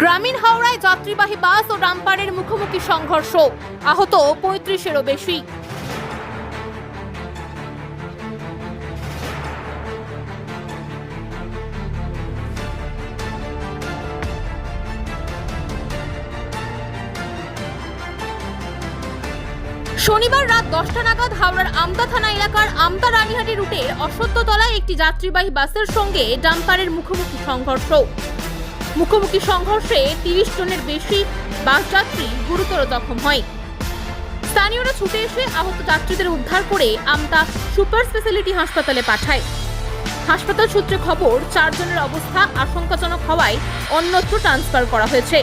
গ্রামীণ হাওড়ায় যাত্রীবাহী বাস ও ডাম্পারের মুখোমুখি সংঘর্ষ। আহত পঁয়ত্রিশেরও বেশি। শনিবার রাত দশটা নাগাদ হাওড়ার আমতা থানা এলাকার আমতা রানীহাটি রুটের অসত্যতলায় একটি যাত্রীবাহী বাসের সঙ্গে ডাম্পারের মুখোমুখি সংঘর্ষ। মুখোমুখি সংঘর্ষে তিরিশ জনের বেশি বাস যাত্রী গুরুতর জখম হয়। স্থানীয়রা ছুটে এসে আহত যাত্রীদের উদ্ধার করে আমতা সুপার স্পেশালিটি হাসপাতালে পাঠায়। হাসপাতাল সূত্রে খবর, চারজনের অবস্থা আশঙ্কাজনক হওয়ায় অন্যত্র ট্রান্সফার করা হয়েছে।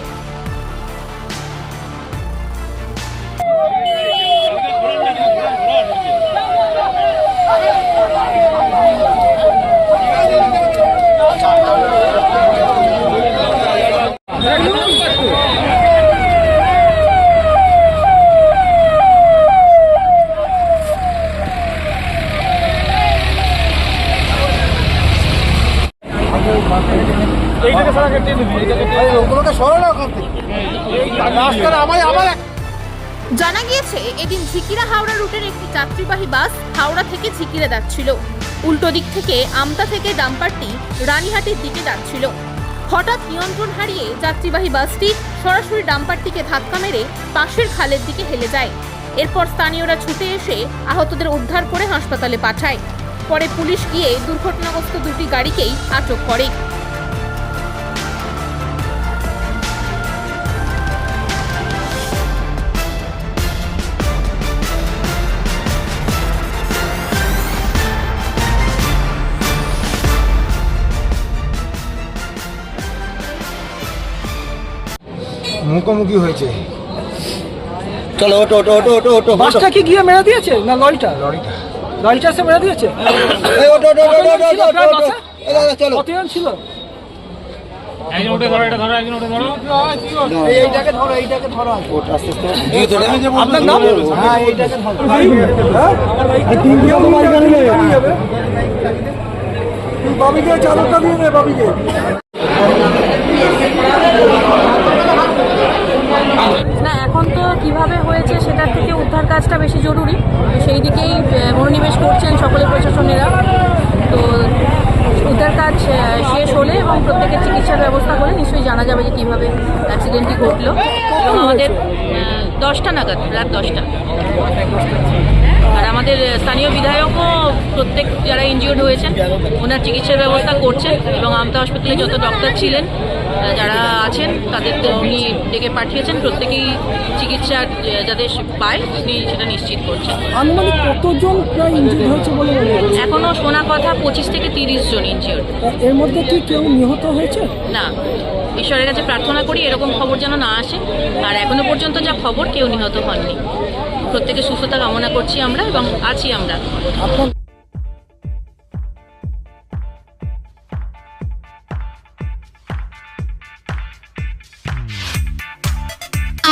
জানা গিয়েছে এদিন ঝিকিরা হাওড়া রুটের একটি যাত্রীবাহী বাস হাওড়া থেকে ঝিকিরে যাচ্ছিল। উল্টো দিক থেকে আমতা থেকে ডাম্পারটি রানীহাটির দিকে যাচ্ছিল। হঠাৎ নিয়ন্ত্রণ হারিয়ে যাত্রীবাহী বাসটি সরাসরি ডাম্পারটিকে ধাক্কা মেরে পাশের খালের দিকে হেলে যায়। এরপর স্থানীয়রা ছুটে এসে আহতদের উদ্ধার করে হাসপাতালে পাঠায়। পরে পুলিশ গিয়ে দুর্ঘটনাগ্রস্ত দুটি গাড়িকেই আটক করে। মুখোমুখি হয়েছে। চলো ওটো ওটো ওটো ওটো ওটো বাসটা কি গিয়ে মেরে দিয়েছে না লরিটা? লরিটা। লরিটা সে মেরে দিয়েছে? এই ওটো ওটো ওটো ওটো ছিল কতজন বাবিকে চাদরটা দিয়ে দে বাবিকে। না এখন তো কীভাবে হয়েছে সেটার থেকে উদ্ধার কাজটা বেশি জরুরি। করছেন সকলে প্রশাসনেরা। তো উদ্ধার কাজ শেষ হলে এবং প্রত্যেকের চিকিৎসার ব্যবস্থা হলে নিশ্চয়ই জানা যাবে যে কীভাবে অ্যাক্সিডেন্টটি ঘটলো। এবং আমাদের দশটা নাগাদ রাত দশটা। আর আমাদের স্থানীয় বিধায়কও প্রত্যেক যারা ইনজিওর্ড হয়েছেন ওনার চিকিৎসার ব্যবস্থা করছেন এবং আমতা হসপিটালে যত ডক্টর ছিলেন যারা আছেন তাদেরকে উনি ডেকে পাঠিয়েছেন। প্রত্যেকেই চিকিৎসা যাতে পায় উনি সেটা নিশ্চিত করছেন। আনুমানিক কতজন প্রায় ইঞ্জুরি হয়েছে বলে এখনও শোনা কথা পঁচিশ থেকে তিরিশ জন ইনজিওর্ড এর মধ্যে কি কেউ নিহত হয়েছে? না। ঈশ্বরের কাছে প্রার্থনা করি এরকম খবর যেন না আসে। আর এখনও পর্যন্ত যা খবর কেউ নিহত হননি। প্রত্যেকে সুস্থতা কামনা করছি আমরা এবং আছি আমরা।